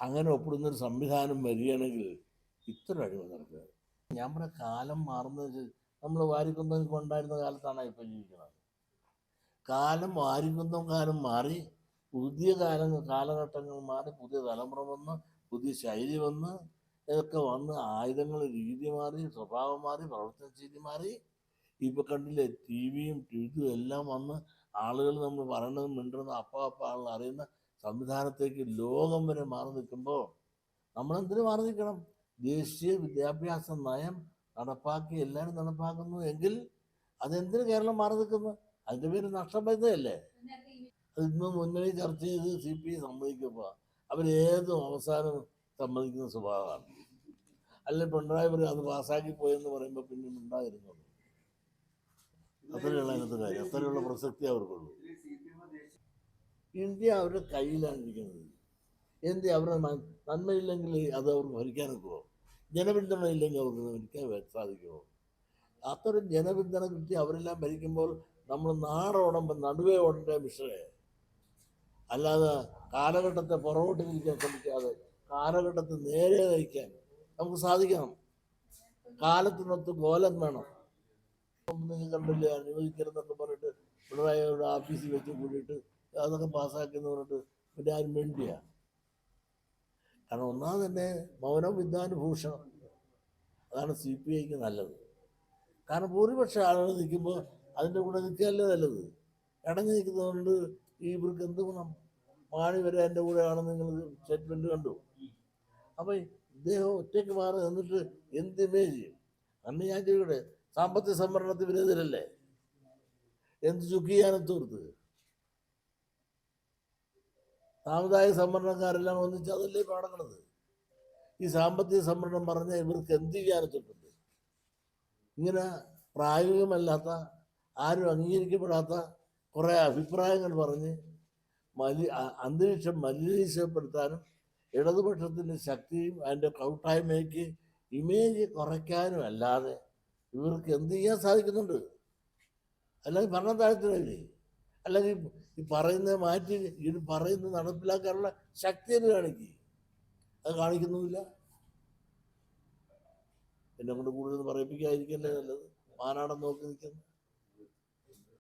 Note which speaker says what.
Speaker 1: അങ്ങനെ ഒപ്പിടുന്നൊരു സംവിധാനം വരികയാണെങ്കിൽ ഇത്ര നടക്കുക. ഞാൻ പറഞ്ഞ കാലം മാറുന്നത് നമ്മൾ വാരിക്കുന്നം കൊണ്ടായിരുന്ന കാലത്താണ് ഇപ്പം ജീവിക്കുന്നത്? കാലം വാരിക്കുന്നം കാലം മാറി പുതിയ കാലങ്ങൾ കാലഘട്ടങ്ങൾ മാറി പുതിയ തലമുറ വന്ന് പുതിയ ശൈലി വന്ന് ഇതൊക്കെ വന്ന് ആയുധങ്ങൾ രീതി മാറി സ്വഭാവം മാറി പ്രവർത്തന രീതി മാറി ഇപ്പൊ കണ്ടില്ലേ ടി വിയും ട്വീറ്റും എല്ലാം വന്ന് ആളുകൾ നമ്മൾ പറയണതും മിണ്ടുന്ന അപ്പ അപ്പ ആളുകൾ അറിയുന്ന സംവിധാനത്തേക്ക് ലോകം വരെ മാറി നിൽക്കുമ്പോൾ നമ്മളെന്തിനു മാറി നിൽക്കണം? ദേശീയ വിദ്യാഭ്യാസ നയം നടപ്പാക്കി എല്ലാവരും നടപ്പാക്കുന്നു എങ്കിൽ അതെന്തിനു കേരളം മാറി നിൽക്കുന്നു? അതിന്റെ പേര് അത് ഇന്ന് മുന്നണി ചർച്ച ചെയ്ത് സി പി ഐ സമ്മതിക്കുമ്പോൾ അവരേതും അവസാനം സമ്മതിക്കുന്ന സ്വഭാവമാണ്. അല്ലെങ്കിൽ പിണറായി പറയും അത് പാസ്സാക്കി പോയെന്ന് പറയുമ്പോൾ പിന്നെ ഉണ്ടായിരുന്നുള്ളൂ അത്രയുള്ള അതിനകത്ത് കാര്യം. അത്രയുള്ള പ്രസക്തി അവർക്കുള്ളൂ. ഇന്ത്യ അവരുടെ കയ്യിലാണ് ഇരിക്കുന്നത്. എന്ത് അവരുടെ നന്മയില്ലെങ്കിൽ അത് അവർക്ക് ഭരിക്കാനൊക്കുമോ ജനപിന്തുണ ഇല്ലെങ്കിൽ അവർക്ക് ഭരിക്കാൻ സാധിക്കുമോ? അത്തരം ജനപിന്തുണ കിട്ടി അവരെല്ലാം ഭരിക്കുമ്പോൾ നമ്മൾ നാടോടുമ്പോൾ നടുവേ ഓടേണ്ട മിഷനെ. അല്ലാതെ കാലഘട്ടത്തെ പുറകോട്ട് തിരിക്കാൻ ശ്രമിക്കാതെ കാലഘട്ടത്തെ നേരെ നയിക്കാൻ നമുക്ക് സാധിക്കണം. കാലത്തിനൊത്ത് കോലം വേണം. നിങ്ങൾ കണ്ടില്ല അനുവദിക്കരുതെന്നൊക്കെ പറഞ്ഞിട്ട് പിണറായിയുടെ ഓഫീസിൽ വെച്ച് കൂടിയിട്ട് അതൊക്കെ പാസ്സാക്കിയെന്ന് പറഞ്ഞിട്ട് പിന്നെ ആരും വേണ്ടിയ കാരണം ഒന്നാമത് തന്നെ മൗനം വിദ്വാനുഭൂഷണം അതാണ് സി പി ഐക്ക് നല്ലത്. കാരണം ഭൂരിപക്ഷം ആളുകൾ നിൽക്കുമ്പോൾ അതിന്റെ കൂടെ നിൽക്കുകയല്ലേ നല്ലത്. ഇടഞ്ഞു നിൽക്കുന്നതുകൊണ്ട് ഈ ഇവർക്ക് എന്ത് ഗുണം? മാണി വരെ എന്റെ കൂടെയാണെന്ന് നിങ്ങൾ സ്റ്റേറ്റ്മെന്റ് കണ്ടു. അപ്പം ഇദ്ദേഹം ഒറ്റയ്ക്ക് മാറി നിന്നിട്ട് എന്ത് ഇമേജ് ചെയ്യും? അന്ന് ഞാൻ ചോദിക്കട്ടെ സാമ്പത്തിക സംവരണത്തിന് വിരോധരല്ലേ എന്ത് ചുക്കിയാനത്തോർത്ത് സാമുദായിക സംവരണക്കാരെല്ലാം ഒന്നിച്ച് അതല്ലേ ഇപ്പൊ ഈ സാമ്പത്തിക സംവരണം പറഞ്ഞ ഇവർക്ക് എന്ത് വിചാരിച്ചിട്ടുണ്ട് ഇങ്ങനെ പ്രായോഗികമല്ലാത്ത ആരും അംഗീകരിക്കപ്പെടാത്ത കുറേ അഭിപ്രായങ്ങൾ പറഞ്ഞ് മലി അന്തരീക്ഷം മലിനീശപ്പെടുത്താനും ഇടതുപക്ഷത്തിന്റെ ശക്തിയും അതിന്റെ കൗട്ടായ്മയ്ക്ക് ഇമേജ് കുറയ്ക്കാനും അല്ലാതെ ഇവർക്ക് എന്ത് ചെയ്യാൻ സാധിക്കുന്നുണ്ട്? അല്ലെങ്കിൽ ഭരണം താഴ്ത്തില്ലേ അല്ലെങ്കിൽ ഈ പറയുന്നത് മാറ്റി ഇത് പറയുന്നത് നടപ്പിലാക്കാനുള്ള ശക്തി എന്ന് കാണിക്കുക അത് കാണിക്കുന്നുമില്ല. എന്നെ കൊണ്ട് കൂടുതൽ പറയിപ്പിക്കാതിരിക്കല്ലേ നല്ലത്? മാനാടം നോക്കി നിൽക്കുന്നു.